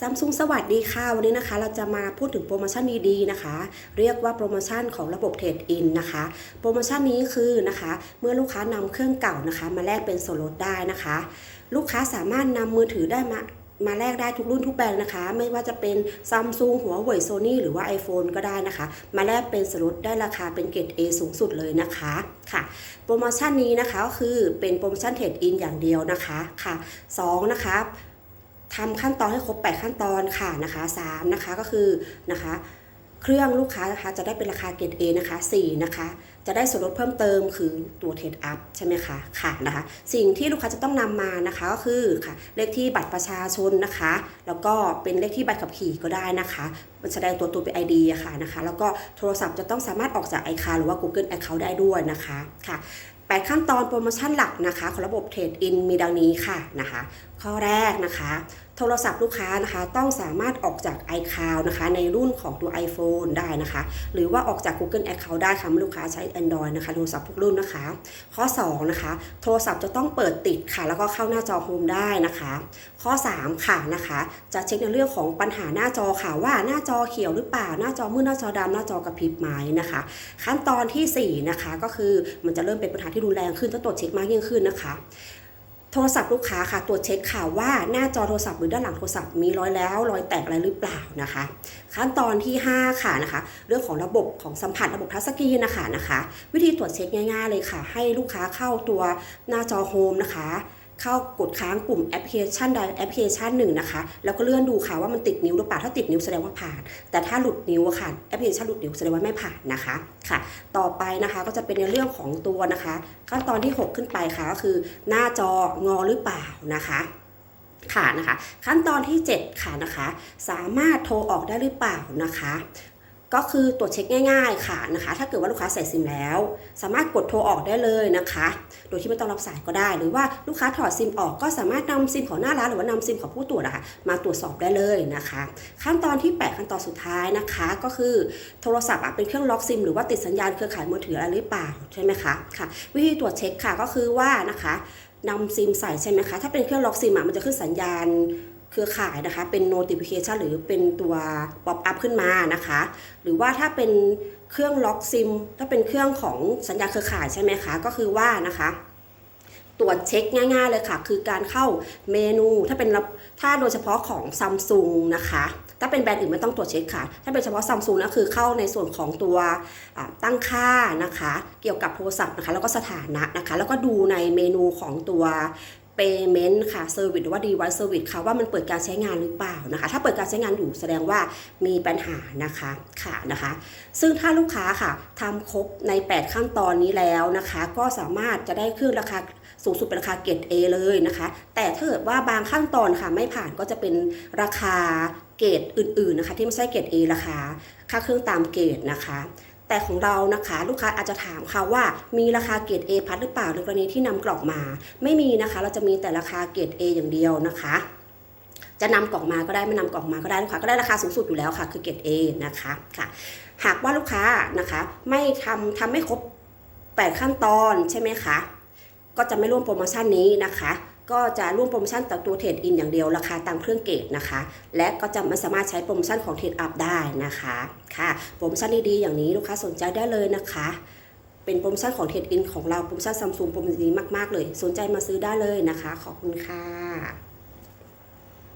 ซัมซุงสวัสดีค่ะ วันนี้นะคะ เราจะมาพูดถึงโปรโมชั่นดีๆนะคะ เรียกว่าโปรโมชั่นของระบบเทรดอินนะคะ โปรโมชั่นนี้คือนะคะ เมื่อลูกค้านำเครื่องเก่านะคะ มาแลกเป็นส่วนลดได้นะคะ ลูกค้าสามารถนำมือถือได้มามาแลกได้ทุกรุ่นทุกแบรนด์นะคะ ไม่ว่าจะเป็นซัมซุงหัวเว่ยโซนี่หรือว่า iPhone ก็ได้นะคะ มาแลกเป็นส่วนลดได้ราคาเป็นเกรด A สูงสุดเลยนะคะค่ะ โปรโมชั่นนี้นะคะก็คือเป็นโปรโมชั่นเทรดอินอย่างเดียวนะคะค่ะสองนะคะ ทำขั้นตอนให้ครบ 8 ขั้นตอนค่ะนะคะ3นะคะก็คือนะคะ เครื่องลูกค้านะคะจะได้เป็นราคาเกรด A นะคะ4นะคะจะได้ส่วนลดเพิ่มเติมคือตัวเทรดอัพใช่ไหมคะค่ะนะคะ สิ่งที่ลูกค้าจะต้องนำมานะคะก็คือค่ะเลขที่บัตรประชาชนนะคะ แล้วก็เป็นเลขที่ใบขับขี่ก็ได้นะคะมันแสดงตัวตัวเป็น ID อะค่ะนะคะ แล้วก็โทรศัพท์จะต้องสามารถออกจาก iCloud หรือว่า Google Account ได้ด้วยนะคะค่ะ8ขั้นตอนโปรโมชั่นหลักนะคะ ของระบบเทรดอินมีดังนี้ค่ะนะคะ ข้อแรกนะคะ โทรศัพท์ลูกค้านะคะ ต้องสามารถออกจาก iCloud นะคะ ในรุ่นของตัว iPhone ได้นะคะ หรือว่าออกจาก Google Account ได้ค่ะเมื่อลูกค้าใช้ Android นะคะโทรศัพท์ทุกรุ่นนะคะ ข้อ 2 นะคะ โทรศัพท์จะต้องเปิดติดค่ะ แล้วก็เข้าหน้าจอโฮมได้นะคะ ข้อ 3 ค่ะนะคะ จะเช็คในเรื่องของปัญหาหน้าจอค่ะว่าหน้าจอเขียวหรือเปล่าหน้าจอมืดหน้าจอดำหน้าจอกระพริบไหมนะคะ ขั้นตอนทีสี่ 4 นะคะก็คือมันจะเริ่มเป็นปัญหาที่รุนแรงขึ้นต้องตรวจเช็คมากยิ่งขึ้นนะคะ โทรศัพท์ลูกค้าค่ะตรวจเช็คค่ะว่าหน้าจอโทรศัพท์หรือด้านหลังโทรศัพท์มีรอยแล้วรอยแตกอะไรหรือเปล่านะคะ ขั้นตอนที่ 5 ค่ะนะคะ เรื่องของระบบของสัมผัสระบบทัชสกรีนนะคะนะคะ วิธีตรวจเช็คง่าย ๆ เลยค่ะ ให้ลูกค้าเข้าตัวหน้าจอโฮมนะคะ เข้ากดค้างปุ่มแอปพลิเคชันใดแอปพลิเคชันหนึ่งนะคะ แล้วก็เลื่อนดูค่ะว่ามันติดนิ้วหรือเปล่าถ้าติดนิ้วแสดงว่าผ่าน แต่ถ้าหลุดนิ้วค่ะแอปพลิเคชันหลุดนิ้วแสดงว่าไม่ผ่านนะคะค่ะ ต่อไปนะคะก็จะเป็นในเรื่องของตัวนะคะ ขั้นตอนที่ 6 ขึ้นไปค่ะก็คือหน้าจองอหรือเปล่านะคะค่ะนะคะขั้นตอนที่ 7 ค่ะนะคะ สามารถโทรออกได้หรือเปล่านะคะ ก็คือตรวจเช็คง่าย ๆ ค่ะนะคะ ถ้าเกิดว่าลูกค้าใส่ซิมแล้ว สามารถกดโทรออกได้เลยนะคะ โดยที่ไม่ต้องรับสายก็ได้ หรือว่าลูกค้าถอดซิมออกก็สามารถนำซิมของหน้าร้านหรือว่านำซิมของผู้ตรวจอะค่ะมาตรวจสอบได้เลยนะคะ ขั้นตอนที่ 8 ขั้นตอนสุดท้ายนะคะ ก็คือโทรศัพท์อะเป็นเครื่องล็อกซิมหรือว่าติดสัญญาณเครือข่ายมือถืออะไรหรือเปล่าใช่ไหมคะค่ะ วิธีตรวจเช็คค่ะก็คือว่านะคะนำซิมใส่ใช่ไหมคะ ถ้าเป็นเครื่องล็อกซิมอะมันจะขึ้นสัญญาณ เครือข่ายนะคะ เป็น notification หรือเป็นตัว pop up ขึ้นมานะคะ หรือว่าถ้าเป็นเครื่องล็อกซิมถ้าเป็นเครื่องของสัญญาเครือข่ายใช่ไหมคะ ก็คือว่านะคะตรวจเช็คง่าย ๆ เลยค่ะ คือการเข้าเมนูถ้าเป็นถ้าโดยเฉพาะของซัมซุงนะคะ ถ้าเป็นแบรนด์อื่นไม่ต้องตรวจเช็คค่ะ ถ้าเป็นเฉพาะซัมซุงนะคือเข้าในส่วนของตัวตั้งค่านะคะ เกี่ยวกับโทรศัพท์นะคะ แล้วก็สถานะนะคะ แล้วก็ดูในเมนูของตัว payment ค่ะ service หรือว่า device service ค่ะว่ามันเปิดการใช้งานหรือเปล่านะคะ ถ้าเปิดการใช้งานอยู่แสดงว่ามีปัญหานะคะค่ะนะคะ ซึ่งถ้าลูกค้าค่ะทำครบใน 8 ขั้นตอนนี้แล้วนะคะ ก็สามารถจะได้เครื่องราคาสูงสุดเป็นราคาเกรด A เลยนะคะ แต่ถ้าเกิดว่าบางขั้นตอนค่ะไม่ผ่านก็จะเป็นราคาเกรดอื่นๆนะคะที่ไม่ใช่เกรด A ราคาค่าเครื่องตามเกรดนะคะ แต่ของเรานะคะ ลูกค้าอาจจะถามค่ะว่ามีราคาเกรด A พัดหรือเปล่าในกรณีที่นำกล่องมา ไม่มีนะคะ เราจะมีแต่ราคาเกรด A อย่างเดียวนะคะจะนำกล่องมาก็ได้ไม่นำกล่องมาก็ได้ลูกค้าก็ได้ราคาสูงสุดอยู่แล้วค่ะ คือเกรด A นะคะค่ะ หากว่าลูกค้านะคะไม่ทำทำไม่ครบ 8 ขั้นตอนใช่ไหมคะก็จะไม่ร่วมโปรโมชั่นนี้นะคะ ก็จะร่วมโปรโมชั่นต่ตัวเทรดอินอย่างเดียวราคาตามเครื่องเกตนะคะ และก็จะไม่สามารถใช้โปรโมชั่นของเทรดอัพได้นะคะค่ะโปรโมชั่นดีๆอย่างนี้ลูกค้าสนใจได้เลยนะคะ เป็นโปรโมชั่นของเทรดอินของเราโปรโมชั่นซัมซุงโปรโมชั่นดีมากๆเลย สนใจมาซื้อได้เลยนะคะ ขอบคุณค่ะ